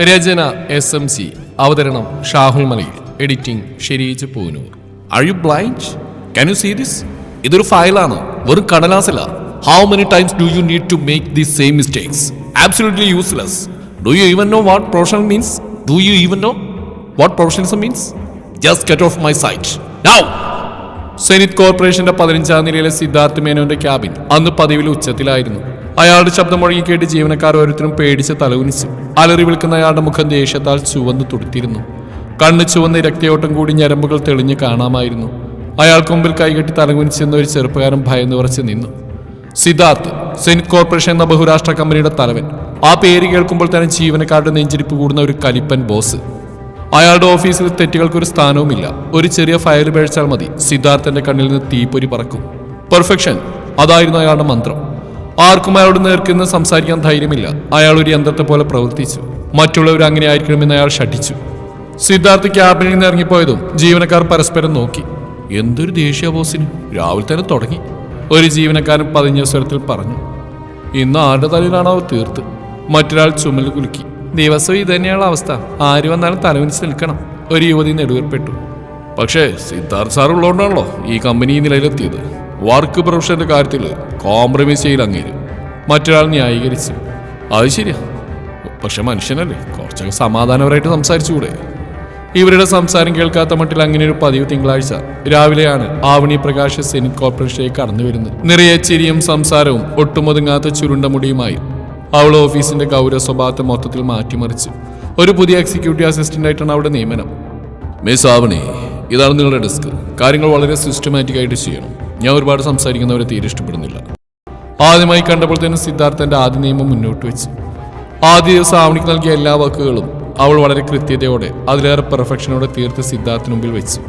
രചന S M C. അവതരണം Shahul Malayil. Editing Shereej Poonoor. Are you blind can you see this ഇതൊരു ഫയലാണ്. വെറും കടലാസല്ല how many times do you need to make the same mistakes absolutely useless do you even know what professional means do you even know what professionalism means just get off my sight now Zenith കോർപ്പറേഷന്റെ പതിനഞ്ചാം നിലയിലെ സിദ്ധാർത്ഥ് മേനോന്റെ cabin അന്ന് പതിവിൽ ഉച്ചത്തിലായിരുന്നു. അയാളുടെ ശബ്ദം മുഴങ്ങി കേട്ട് ജീവനക്കാർ ഓരോരുത്തരും പേടിച്ച് തലകുനിച്ചു. അലറി വിളിക്കുന്ന അയാളുടെ മുഖം ദേഷ്യത്താൽ ചുവന്ന് തുടുത്തിരുന്നു. കണ്ണ് ചുവന്ന് രക്തയോട്ടം കൂടി ഞരമ്പുകൾ തെളിഞ്ഞ് കാണാമായിരുന്നു. അയാൾക്ക് മുമ്പിൽ കൈകെട്ടി തലകുനിച്ചെന്ന ഒരു ചെറുപ്പക്കാരൻ ഭയന്ന് വിറച്ച് നിന്നു. സിദ്ധാർത്ഥ് സെനിറ്റ് കോർപ്പറേഷൻ എന്ന ബഹുരാഷ്ട്ര കമ്പനിയുടെ തലവൻ. ആ പേര് കേൾക്കുമ്പോൾ തന്നെ ജീവനക്കാരുടെ നെഞ്ചിരിപ്പ് കൂടുന്ന ഒരു കലിപ്പൻ ബോസ്. അയാളുടെ ഓഫീസിൽ തെറ്റുകൾക്ക് ഒരു സ്ഥാനവുമില്ല. ഒരു ചെറിയ ഫയൽ പേഴ്ച്ചാൽ മതി. സിദ്ധാർത്ഥന്റെ കണ്ണിൽ നിന്ന് തീപ്പൊരി പറക്കും. പെർഫെക്ഷൻ അതായിരുന്നു അയാളുടെ മന്ത്രം. ആർക്കും അയാളോട് നേർക്കുന്ന സംസാരിക്കാൻ ധൈര്യമില്ല. അയാൾ ഒരു യന്ത്രത്തെ പോലെ പ്രവർത്തിച്ചു. മറ്റുള്ളവർ അങ്ങനെ ആയിരിക്കണമെന്ന് അയാൾ ഷഠിച്ചു സിദ്ധാർത്ഥ് ക്യാബിനിൽ നിന്ന് ഇറങ്ങിപ്പോയതും ജീവനക്കാർ പരസ്പരം നോക്കി. എന്തൊരു ദേഷ്യ ബോസിന്. രാവിലെ തന്നെ തുടങ്ങി. ഒരു ജീവനക്കാരൻ പതിഞ്ഞ സ്വരത്തിൽ പറഞ്ഞു ഇന്ന് ആരുടെ തലയിലാണ് അവ തീർത്ത്? മറ്റൊരാൾ ചുമൽ കുലുക്കി ദിവസവും ഇത് തന്നെയാണ് അവസ്ഥ. ആര് വന്നാലും തലവിനിച്ച് നിൽക്കണം. ഒരു യുവതി നെടുവേർപ്പെട്ടു പക്ഷേ സിദ്ധാർത്ഥ് സാർ ഉള്ളതുകൊണ്ടാണല്ലോ ഈ കമ്പനി നിലയിലെത്തിയത്. വർക്ക് പ്രൊഫഷന്റെ കാര്യത്തിൽ കോംപ്രമൈസ് ചെയ്യൽ അങ്ങേരും. മറ്റൊരാൾ ന്യായീകരിച്ചു. അത് ശരിയാ. പക്ഷെ മനുഷ്യനല്ലേ കുറച്ചൊക്കെ സമാധാനപരമായിട്ട് സംസാരിച്ചുകൂടെ? ഇവരുടെ സംസാരം കേൾക്കാത്ത മട്ടിൽ അങ്ങനെ ഒരു പതിവ് തിങ്കളാഴ്ച രാവിലെയാണ് ആവണി പ്രകാശ് സെനിറ്റ് കോർപ്പറേഷനിലേക്ക് കടന്നു വരുന്നത്. നിറയെ ചിരിയും സംസാരവും ഒട്ടുമൊതുങ്ങാത്ത ചുരുണ്ട മുടിയുമായി അവൾ ഓഫീസിന്റെ ഗൗരവ സ്വഭാവത്തെ മൊത്തത്തിൽ മാറ്റിമറിച്ചു. ഒരു പുതിയ എക്സിക്യൂട്ടീവ് അസിസ്റ്റന്റ് ആയിട്ടാണ് അവിടെ നിയമനം. മിസ് ആവണി ഇതാണ് നിങ്ങളുടെ ഡെസ്ക് കാര്യങ്ങൾ വളരെ സിസ്റ്റമാറ്റിക് ആയിട്ട് ചെയ്യണം. ഞാൻ ഒരുപാട് സംസാരിക്കുന്നവരെ തീരെ ഇഷ്ടപ്പെടുന്നില്ല. ആദ്യമായി കണ്ടപ്പോൾ തന്നെ സിദ്ധാർത്ഥന്റെ ആദ്യ നിയമം മുന്നോട്ട് വെച്ചു. ആദ്യ ദിവസം ആവണിക്ക് നൽകിയ എല്ലാ വാക്കുകളും അവൾ വളരെ കൃത്യതയോടെ അതിലേറെ പെർഫെക്ഷനോടെ തീർത്ത് സിദ്ധാർത്ഥിന് മുമ്പിൽ വെച്ചു.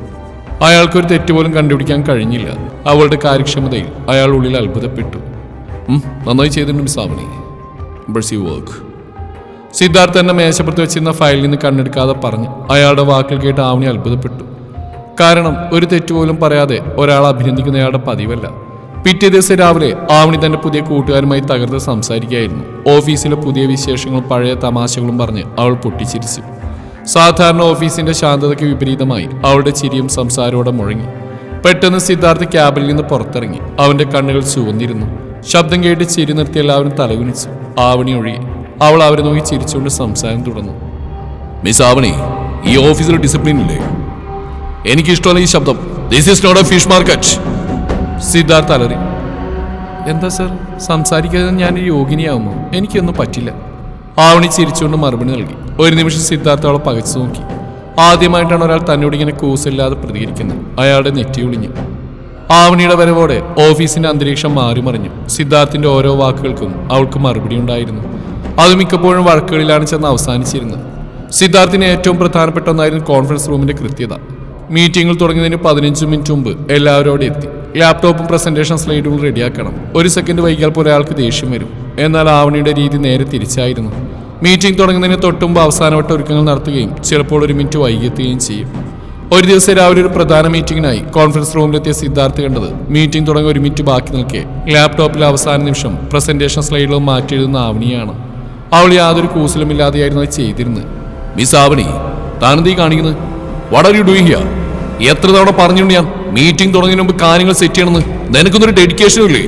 അയാൾക്കൊരു തെറ്റുപോലും കണ്ടുപിടിക്കാൻ കഴിഞ്ഞില്ല. അവളുടെ കാര്യക്ഷമതയിൽ അയാൾ ഉള്ളിൽ അത്ഭുതപ്പെട്ടു. നന്നായി ചെയ്തിട്ടുണ്ട് സാവണി. ആവണി യു വർക്ക് സിദ്ധാർത്ഥ് എന്നെ മേശപ്പുറത്ത് വെച്ചിരുന്ന ഫയലിൽ നിന്ന് കണ്ണെടുക്കാതെ പറഞ്ഞു അയാളുടെ വാക്കിൽ കേട്ട് ആവണി അത്ഭുതപ്പെട്ടു. കാരണം ഒരു തെറ്റുപോലും പറയാതെ ഒരാളെ അഭിനന്ദിക്കുന്ന അയാളുടെ പതിവല്ല. പിറ്റേ ദിവസം രാവിലെ ആവണി തന്റെ പുതിയ കൂട്ടുകാരുമായി തകർത്ത് സംസാരിക്കുകയായിരുന്നു. ഓഫീസിലെ പുതിയ വിശേഷങ്ങളും പഴയ തമാശകളും പറഞ്ഞ് അവൾ പൊട്ടിച്ചിരിച്ചു. സാധാരണ ഓഫീസിന്റെ ശാന്തതയ്ക്ക് വിപരീതമായി അവളുടെ ചിരിയും സംസാരത്തോടെ മുഴങ്ങി. പെട്ടെന്ന് സിദ്ധാർത്ഥ് ക്യാബിൽ നിന്ന് പുറത്തിറങ്ങി. അവന്റെ കണ്ണുകൾ ചുവന്നിരുന്നു. ശബ്ദം കേട്ട് ചിരി നിർത്തി എല്ലാവരും തലകുനിച്ചു. ആവണി ഒഴുകി. അവൾ അവരെ നോക്കി ചിരിച്ചുകൊണ്ട് സംസാരം തുടർന്നു. മിസ് ആവണി ഈ ഓഫീസിൽ ഡിസിപ്ലിൻ ഇല്ലേ? എനിക്കിഷ്ടമല്ല ഈ ശബ്ദം. This is not a fish market Siddhartha അലറി. എന്താ സർ? സംസാരിക്കാതെ ഞാൻ യോഗിനിയാവുമോ? എനിക്കൊന്നും പറ്റില്ല. ആവണി ചിരിച്ചുകൊണ്ട് മറുപടി നൽകി. ഒരു നിമിഷം സിദ്ധാർത്ഥ അവളെ പകച്ചു നോക്കി. ആദ്യമായിട്ടാണ് ഒരാൾ തന്നോട് ഇങ്ങനെ കൂസില്ലാതെ പ്രതികരിക്കുന്നത്. അയാളുടെ നെറ്റി ഒളിഞ്ഞു. ആവണിയുടെ വരവോടെ ഓഫീസിന്റെ അന്തരീക്ഷം മാറിമറിഞ്ഞു. സിദ്ധാർത്ഥിന്റെ ഓരോ വാക്കുകൾക്കും അവൾക്ക് മറുപടി ഉണ്ടായിരുന്നു. അത് മിക്കപ്പോഴും വഴക്കുകളിലാണ് ചെന്ന് അവസാനിച്ചിരുന്നത്. സിദ്ധാർത്ഥിന് ഏറ്റവും പ്രധാനപ്പെട്ട ഒന്നായിരുന്നു കോൺഫറൻസ് റൂമിന്റെ കൃത്യത. മീറ്റിംഗിൽ തുടങ്ങിയതിന് പതിനഞ്ച് മിനിറ്റ് മുമ്പ് എല്ലാവരും അവിടെ എത്തി. ലാപ്ടോപ്പും പ്രസന്റേഷൻ സ്ലൈഡുകളും റെഡിയാക്കണം. ഒരു സെക്കൻഡ് വൈകിയാൽ പോലെ അയാൾക്ക് ദേഷ്യം വരും. എന്നാൽ ആവണിയുടെ രീതി നേരെ തിരിച്ചായിരുന്നു. മീറ്റിംഗ് തുടങ്ങുന്നതിന് തൊട്ടുമുമ്പ് അവസാനവട്ട ഒരുക്കങ്ങൾ നടത്തുകയും ചിലപ്പോൾ ഒരു മിനിറ്റ് വൈകിയെത്തുകയും ചെയ്യും. ഒരു ദിവസം രാവിലെ ഒരു പ്രധാന മീറ്റിംഗിനായി കോൺഫറൻസ് റൂമിലെത്തിയ സിദ്ധാർത്ഥ് കണ്ടത് മീറ്റിംഗ് തുടങ്ങി ഒരു മിനിറ്റ് ബാക്കി നിൽക്കെ. ലാപ്ടോപ്പിൽ അവസാന നിമിഷം പ്രസന്റേഷൻ സ്ലൈഡുകളും മാറ്റി എഴുതുന്ന ആവണിയാണ്. അവൾ യാതൊരു കൂസലുമില്ലാതെയായിരുന്നു അത് ചെയ്തിരുന്നത്. മിസ് ആവണി താനെന്തീ കാണിക്കുന്നത്? What are you doing here എത്ര തവണ പറഞ്ഞിട്ടുണ്ട് ഞാൻ? മീറ്റിംഗ് തുടങ്ങിയ മുമ്പ് കാര്യങ്ങൾ സെറ്റ് ചെയ്യണമെന്ന്. നിനക്കൊന്നൊരു ഡെഡിക്കേഷനും ഇല്ലേ?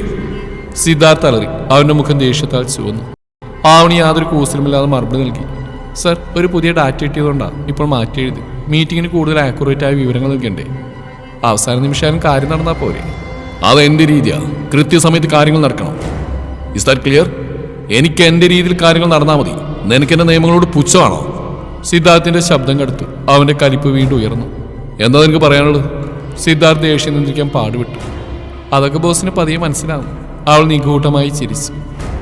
സിദ്ധാർത്ഥ അലറി. അവന്റെ മുഖം ദേഷ്യത്താൽ ചുവന്നു. ആവണി യാതൊരു കൂസലുമില്ലാതെ മറുപടി നൽകി. സർ ഒരു പുതിയ ഡാറ്റ കിട്ടിയതുകൊണ്ടാണ് ഇപ്പോൾ മാറ്റി എഴുതി. മീറ്റിങ്ങിന് കൂടുതൽ ആക്യുറേറ്റ് ആയ വിവരങ്ങൾ നൽകണ്ടേ? അവസാന നിമിഷം കാര്യം നടന്നാൽ പോരെ. അത് എന്റെ രീതിയാ. കൃത്യസമയത്ത് കാര്യങ്ങൾ നടക്കണം. ഇസ് ദാറ്റ് ക്ലിയർ എനിക്ക് എന്റെ രീതിയിൽ കാര്യങ്ങൾ നടന്നാൽ മതി. നിനക്ക് നിയമങ്ങളോട് പുച്ഛമാണോ? സിദ്ധാർത്ഥിന്റെ ശബ്ദം കടുത്തു. അവന്റെ കലിപ്പ് വീണ്ടും ഉയർന്നു. എന്താ നിനക്ക് പറയാനുള്ളത്? സിദ്ധാർത്ഥ് ദേഷ്യം നിന്ദിക്കാൻ പാടുവിട്ടു അതൊക്കെ ബോസിന് പതിയെ മനസ്സിലാവും അവൾ നിഗൂഢമായി ചിരിച്ചു.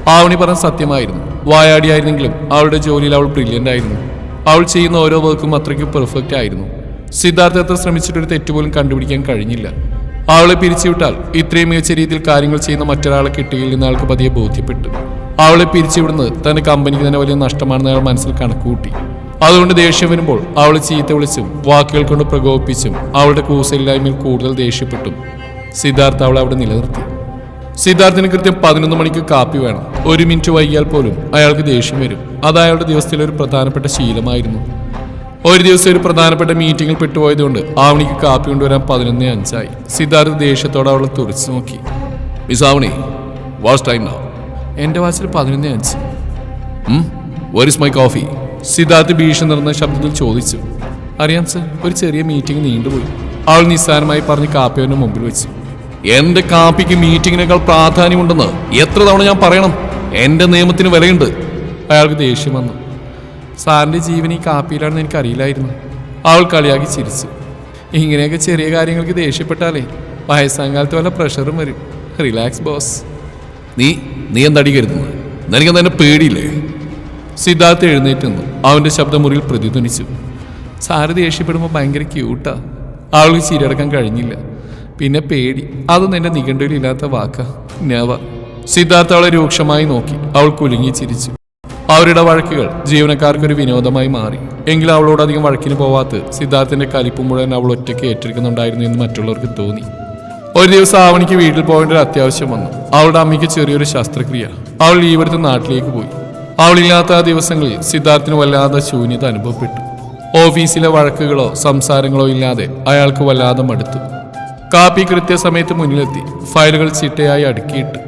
ആവണി പറഞ്ഞ സത്യമായിരുന്നു. വായാടിയായിരുന്നെങ്കിലും അവളുടെ ജോലിയിൽ അവൾ ബ്രില്യന്റ് ആയിരുന്നു. അവൾ ചെയ്യുന്ന ഓരോ വർക്കും അത്രയ്ക്ക് പെർഫെക്റ്റ് ആയിരുന്നു. സിദ്ധാർത്ഥ എത്ര ശ്രമിച്ചിട്ടൊരു തെറ്റുപോലും കണ്ടുപിടിക്കാൻ കഴിഞ്ഞില്ല. അവളെ പിരിച്ചുവിട്ടാൽ ഇത്രയും മികച്ച രീതിയിൽ കാര്യങ്ങൾ ചെയ്യുന്ന മറ്റൊരാളെ കിട്ടുകയില്ലെന്ന് ആൾക്ക് പതിയെ ബോധ്യപ്പെട്ടു. അവളെ പിരിച്ചുവിടുന്നത് തന്റെ കമ്പനിക്ക് തന്നെ വലിയ നഷ്ടമാണെന്ന് അയാൾ മനസ്സിൽ കണക്കുകൂട്ടി. അതുകൊണ്ട് ദേഷ്യം വരുമ്പോൾ അവൾ ചീത്ത വിളിച്ചും വാക്കുകൾ കൊണ്ട് പ്രകോപിപ്പിച്ചും അവളുടെ കൂസയില്ലായ്മയിൽ കൂടുതൽ ദേഷ്യപ്പെട്ടും സിദ്ധാർത്ഥ അവളെ അവിടെ നിലനിർത്തി. സിദ്ധാർത്ഥിന് കൃത്യം പതിനൊന്ന് മണിക്ക് കാപ്പി വേണം. ഒരു മിനിറ്റ് വൈകിയാൽ പോലും അയാൾക്ക് ദേഷ്യം വരും. അത് അയാളുടെ ദിവസത്തിലെ ഒരു പ്രധാനപ്പെട്ട ശീലമായിരുന്നു. ഒരു ദിവസം ഒരു പ്രധാനപ്പെട്ട മീറ്റിംഗിൽ പെട്ടുപോയതുകൊണ്ട് ആവണിക്ക് കാപ്പി കൊണ്ടുവരാൻ പതിനൊന്ന് അഞ്ചായി. സിദ്ധാർത്ഥ് ദേഷ്യത്തോടെ അവളെ തുറച്ചു നോക്കി. Miss Avani watch time no എന്റെ വാച്ചിൽ പതിനൊന്ന് അഞ്ച്. Where is my coffee Siddharth ഭീഷണി നിറഞ്ഞ ശബ്ദത്തിൽ ചോദിച്ചു അറിയാം സർ ഒരു ചെറിയ മീറ്റിംഗ് നീണ്ടുപോയി. അവൾ നിസ്സാരമായി പറഞ്ഞ് കാപ്പിയവന്റെ മുമ്പിൽ വെച്ചു. എന്റെ കാപ്പിക്ക് മീറ്റിങ്ങിനേക്കാൾ പ്രാധാന്യമുണ്ടെന്ന് എത്ര തവണ ഞാൻ പറയണം? എന്റെ നിയമത്തിന് വിലയുണ്ട്. അയാൾക്ക് ദേഷ്യം വന്നു. സാറിന്റെ ജീവൻ ഈ കാപ്പിയിലാണെന്ന് എനിക്ക് അറിയില്ലായിരുന്നു അവൾ കളിയാക്കി ചിരിച്ചു. ഇങ്ങനെയൊക്കെ ചെറിയ കാര്യങ്ങൾക്ക് ദേഷ്യപ്പെട്ടാലേ വയസ്സാങ്കാലത്ത് വല്ല പ്രഷറും വരും. റിലാക്സ് ബോസ് നീ നീ എന്തടി കരുതുന്നത് നിനക്കെന്താ എന്നെ പേടിയില്ലേ? സിദ്ധാർത്ഥ് എഴുന്നേറ്റ് നിന്നു അവന്റെ ശബ്ദമുറിയിൽ പ്രതിധ്വനിച്ചു. സാരഥി ദേഷ്യപ്പെടുമ്പോൾ ഭയങ്കര ക്യൂട്ടാ അവൾക്ക് ചിരിയടക്കാൻ കഴിഞ്ഞില്ല. പിന്നെ പേടി. അതൊന്നും എന്റെ നിഘണ്ടയിലില്ലാത്ത വാക്ക. നവ സിദ്ധാർത്ഥ അവളെ രൂക്ഷമായി നോക്കി. അവൾ കുലുങ്ങി ചിരിച്ചു. അവരുടെ വഴക്കുകൾ ജീവനക്കാർക്കൊരു വിനോദമായി മാറി. എങ്കിലും അവളോട് അധികം വഴക്കിന് പോവാത്ത സിദ്ധാർത്ഥിന്റെ കലിപ്പ് മുഴുവൻ അവൾ ഒറ്റയ്ക്ക് ഏറ്റെടുക്കുന്നുണ്ടായിരുന്നു എന്ന് മറ്റുള്ളവർക്ക് തോന്നി. ഒരു ദിവസം ആവണിക്ക് വീട്ടിൽ പോകേണ്ട ഒരു അത്യാവശ്യം വന്നു. അവളുടെ അമ്മയ്ക്ക് ചെറിയൊരു ശസ്ത്രക്രിയ. അവൾ ഒരു നാട്ടിലേക്ക് പോയി. അവളില്ലാത്ത ആ ദിവസങ്ങളിൽ സിദ്ധാർത്ഥിന് വല്ലാതെ ശൂന്യത അനുഭവപ്പെട്ടു. ഓഫീസിലെ വഴക്കുകളോ സംസാരങ്ങളോ ഇല്ലാതെ അയാൾക്ക് വല്ലാതെ മടുത്തു. കാപ്പി കൃത്യസമയത്ത് മുന്നിലെത്തി ഫയലുകൾ ചിട്ടയായി അടുക്കിയിട്ടു.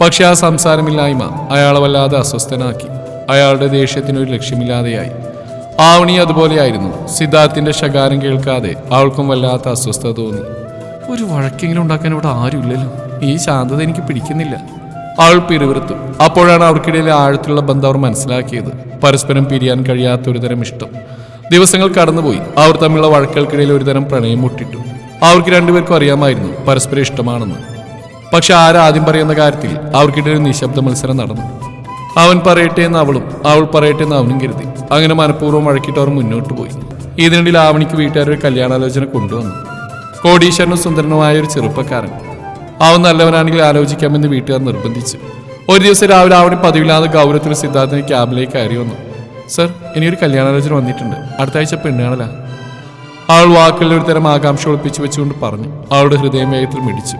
പക്ഷെ ആ സംസാരമില്ലായ്മ അയാളെ വല്ലാതെ അസ്വസ്ഥനാക്കി. അയാളുടെ ദേഷ്യത്തിനൊരു ലക്ഷ്യമില്ലാതെയായി. ആവണി അതുപോലെയായിരുന്നു. സിദ്ധാർത്ഥിന്റെ ശകാരം കേൾക്കാതെ അവൾക്കും വല്ലാത്ത അസ്വസ്ഥത തോന്നി. ഒരു വഴക്കെങ്കിലും ഉണ്ടാക്കാൻ ഇവിടെ ആരുമില്ലല്ലോ. ഈ ശാന്തത എനിക്ക് പിടിക്കുന്നില്ല. അവൾ പിറുവിറുത്തു അപ്പോഴാണ് അവർക്കിടയിലെ ആഴത്തിലുള്ള ബന്ധം അവർ മനസ്സിലാക്കിയത്. പരസ്പരം പിരിയാൻ കഴിയാത്ത ഒരുതരം ഇഷ്ടം. ദിവസങ്ങൾ കടന്നുപോയി. അവർ തമ്മിലുള്ള വഴക്കുകൾക്കിടയിൽ ഒരുതരം പ്രണയം മുട്ടിട്ടു. അവർക്ക് രണ്ടുപേർക്കും അറിയാമായിരുന്നു പരസ്പരം ഇഷ്ടമാണെന്ന്. പക്ഷെ ആരാദ്യം പറയുന്ന കാര്യത്തിൽ അവർക്കിടയിൽ നിശബ്ദ മത്സരം നടന്നു. അവൻ പറയട്ടെ എന്ന് അവളും അവൾ പറയട്ടെ എന്ന് അവനും കരുതി. അങ്ങനെ മനഃപൂർവം വഴക്കിട്ട് അവർ മുന്നോട്ട് പോയി. ഇതിനിടയിൽ ആവണിക്ക് വീട്ടുകാരൊരു കല്യാണാലോചന കൊണ്ടുവന്നു. കോടീശ്വരനും സുന്ദരനുമായ ഒരു ചെറുപ്പക്കാരൻ. അവൻ നല്ലവനാണെങ്കിൽ ആലോചിക്കാമെന്ന് വീട്ടുകാർ നിർബന്ധിച്ചു. ഒരു ദിവസം രാവിലെ ആവണി പതിവില്ലാതെ ഗൗരവത്തിൽ സിദ്ധാർത്ഥിന് ക്യാബിലേക്ക് കയറി വന്നു. സർ ഇനിയൊരു കല്യാണാലോചന വന്നിട്ടുണ്ട്. അടുത്ത ആഴ്ച പെണ്ണുകാണല. അവൾ വാക്കുകളിൽ ഒരു തരം ആകാംക്ഷ ഒളിപ്പിച്ചു വെച്ചുകൊണ്ട് പറഞ്ഞു. അവളുടെ ഹൃദയം വേഗത്തിൽ മിടിച്ചു.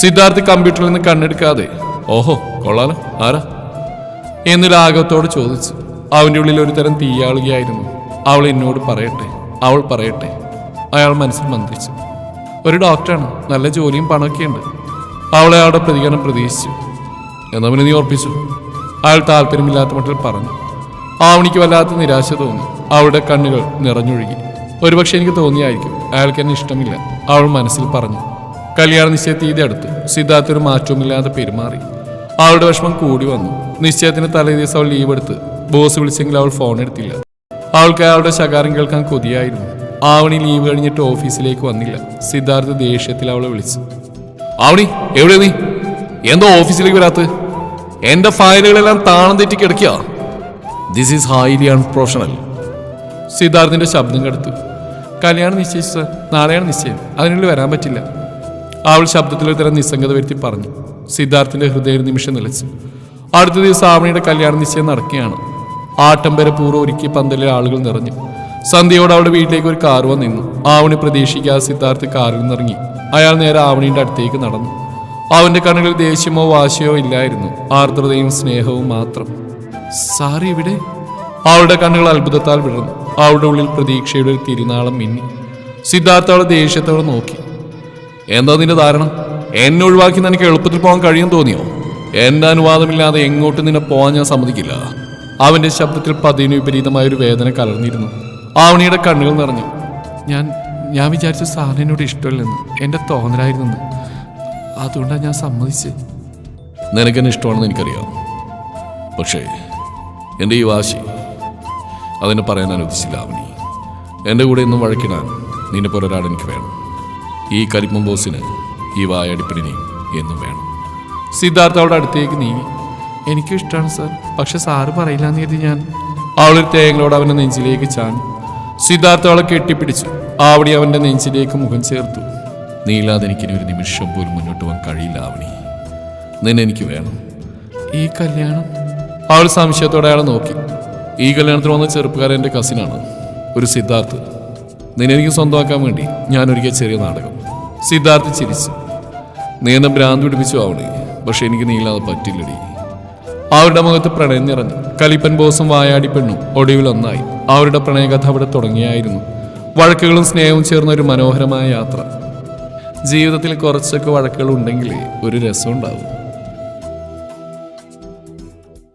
സിദ്ധാർത്ഥ് കമ്പ്യൂട്ടറിൽ നിന്ന് കണ്ണെടുക്കാതെ ഓഹോ കൊള്ളാലോ. ആരാ? എന്ന് രാഗത്തോട് ചോദിച്ചു. അവന്റെ ഉള്ളിൽ ഒരു തരം തീയാളുകയായിരുന്നു. അവൾ എന്നോട് പറയട്ടെ. അവൾ പറയട്ടെ. അയാൾ മനസ്സിൽ മന്ത്രിച്ചു. ഒരു ഡോക്ടറാണ്. നല്ല ജോലിയും പണമൊക്കെ ഉണ്ട് അവളെ അയാളുടെ പ്രതികരണം പ്രതീക്ഷിച്ചു. എന്നാ പിന്നെ നീ ഓർപ്പിച്ചു അയാൾ താല്പര്യമില്ലാത്ത മട്ടിൽ പറഞ്ഞു. ആവണിക്ക് വല്ലാത്ത നിരാശ തോന്നി. അവളുടെ കണ്ണുകൾ നിറഞ്ഞൊഴുകി. ഒരുപക്ഷെ എനിക്ക് തോന്നിയായിരിക്കും അയാൾക്ക് എന്നെ ഇഷ്ടമില്ല. അവൾ മനസ്സിൽ പറഞ്ഞു. കല്യാണ നിശ്ചയ തീയതി അടുത്തു സിദ്ധാർത്ഥ ഒരു മാറ്റവുമില്ലാതെ പെരുമാറി. അവളുടെ വിഷമം കൂടി വന്നു. നിശ്ചയത്തിന് തലേദിവസം അവൾ ലീവ് എടുത്ത് ബോസ് വിളിച്ചെങ്കിൽ അവൾ ഫോൺ എടുത്തില്ല. അവൾക്ക് അയാളുടെ ശകാരം കേൾക്കാൻ കൊതിയായിരുന്നു. ആവണി ലീവ് കഴിഞ്ഞിട്ട് ഓഫീസിലേക്ക് വന്നില്ല. സിദ്ധാർത്ഥ ദേഷ്യത്തിൽ അവളെ വിളിച്ചു. ആവണി എവിടെ നീ? എന്തോ ഓഫീസിലേക്ക് വരാത്ത എന്റെ ഫയലുകളെല്ലാം താളം തെറ്റി കിടക്കുക ദിസ് ഈസ് ഹൈലി അൺപ്രൊഫഷണൽ സിദ്ധാർത്ഥിന്റെ ശബ്ദം കെടുത്തു. കല്യാണം നിശ്ചയിച്ചു നാളെയാണ് നിശ്ചയം. അതിനുള്ളിൽ വരാൻ പറ്റില്ല. അവൾ ശബ്ദത്തിൽ ഒരു തരം നിസ്സംഗത വരുത്തി പറഞ്ഞു. സിദ്ധാർത്ഥിന്റെ ഹൃദയ നിമിഷം നിലച്ചു. അടുത്ത ദിവസം ആവണിയുടെ കല്യാണ നിശ്ചയം നടക്കുകയാണ്. ആട്ടംബര പൂർവം ഒരുക്കി പന്തലിലെ ആളുകൾ നിറഞ്ഞു. സന്ധ്യയോടെ അവളുടെ വീട്ടിലേക്ക് ഒരു കാർ വന്നിരുന്നു. ആവണി പ്രതീക്ഷിക്കാതെ സിദ്ധാർത്ഥ് കാറിൽ നിന്നിറങ്ങി. അയാൾ നേരെ ആവണിയുടെ അടുത്തേക്ക് നടന്നു. അവന്റെ കണ്ണുകളിൽ ദേഷ്യമോ വാശിയോ ഇല്ലായിരുന്നു. ആർദ്രതയും സ്നേഹവും മാത്രം. സാറി ഇവിടെ അവളുടെ കണ്ണുകൾ അത്ഭുതത്താൽ വിടർന്നു. അവളുടെ ഉള്ളിൽ പ്രതീക്ഷയുടെ ഒരു തിരുനാളം മിന്നി. സിദ്ധാർത്ഥ അവളെ ദേഷ്യത്തോടെ നോക്കി. എന്താ നിന്റെ ധാരണ? എന്നെ ഒഴിവാക്കി നിനക്ക് എളുപ്പത്തിൽ പോകാൻ കഴിയും തോന്നിയോ? എന്റെ അനുവാദമില്ലാതെ എങ്ങോട്ടും നിന്നെ പോകാൻ ഞാൻ സമ്മതിക്കില്ല. അവന്റെ ശബ്ദത്തിൽ പതിനു വിപരീതമായ ഒരു വേദന കലർന്നിരുന്നു. ആവണിയുടെ കണ്ണുകൾ നിറഞ്ഞു. ഞാൻ ഞാൻ വിചാരിച്ച സാറിനോട് ഇഷ്ടമില്ലെന്ന് എന്റെ തോന്നലായിരുന്നു അതുകൊണ്ടാണ് ഞാൻ സമ്മതിച്ചത്. നിനക്കെന്നെ ഇഷ്ടമാണെന്ന് എനിക്കറിയാം. പക്ഷേ എന്റെ ഈ വാശി അതിനെ പറയാൻ അനുവദിച്ചില്ല ആവണി. എന്റെ കൂടെ ഇന്നും വഴക്കിടാൻ നിന്നെ പോലെ ഒരാൾ എനിക്ക് വേണം. ഈ കരിപ്പം ബോസിന് ഈ വായടിപ്പിടിനെയും എന്നും വേണം. സിദ്ധാർത്ഥ അവിടെ അടുത്തേക്ക് നീങ്ങി. എനിക്കും ഇഷ്ടമാണ് സാർ. പക്ഷെ സാറ് പറയില്ല എന്ന് കരുതി ഞാൻ അവളൊരു തേങ്ങളോട് അവന്റെ നെഞ്ചിലേക്ക് ചാഞ്ഞു സിദ്ധാർത്ഥ അവളെ കെട്ടിപ്പിടിച്ചു. ആവണി അവന്റെ നെഞ്ചിലേക്ക് മുഖം ചേർത്തു. നീലാതെ എനിക്കിനി ഒരു നിമിഷം പോലും മുന്നോട്ട് പോകാൻ കഴിയില്ല ആവണി. നിന്നെ എനിക്ക് വേണം. ഈ കല്യാണം? അവൾ സംശയത്തോടെ അയാളെ നോക്കി. ഈ കല്യാണത്തിന് വന്ന ചെറുപ്പക്കാരൻ എന്റെ കസിനാണ് ഒരു സിദ്ധാർത്ഥ്. നിന്നെ എനിക്ക് സ്വന്തമാക്കാൻ വേണ്ടി ഞാൻ ഒരുക്കിയ ചെറിയ നാടകം. സിദ്ധാർത്ഥ് ചിരിച്ചു. നീ എന്നെ ഭ്രാന്ത് പിടിപ്പിച്ചു ആവണേ. പക്ഷെ എനിക്ക് നീലാതെ പറ്റില്ലടി. അവരുടെ മുഖത്ത് പ്രണയം നിറഞ്ഞു. കലിപ്പൻ ബോസും വായാടി പെണ്ണും ഒടുവിൽ ഒന്നായി. അവരുടെ പ്രണയകഥ അവിടെ തുടങ്ങിയായിരുന്നു. വഴക്കുകളും സ്നേഹവും ചേർന്ന ഒരു മനോഹരമായ യാത്ര. ജീവിതത്തിൽ കുറച്ചൊക്കെ വഴക്കുകൾ ഉണ്ടെങ്കിലേ ഒരു രസം ഉണ്ടാവും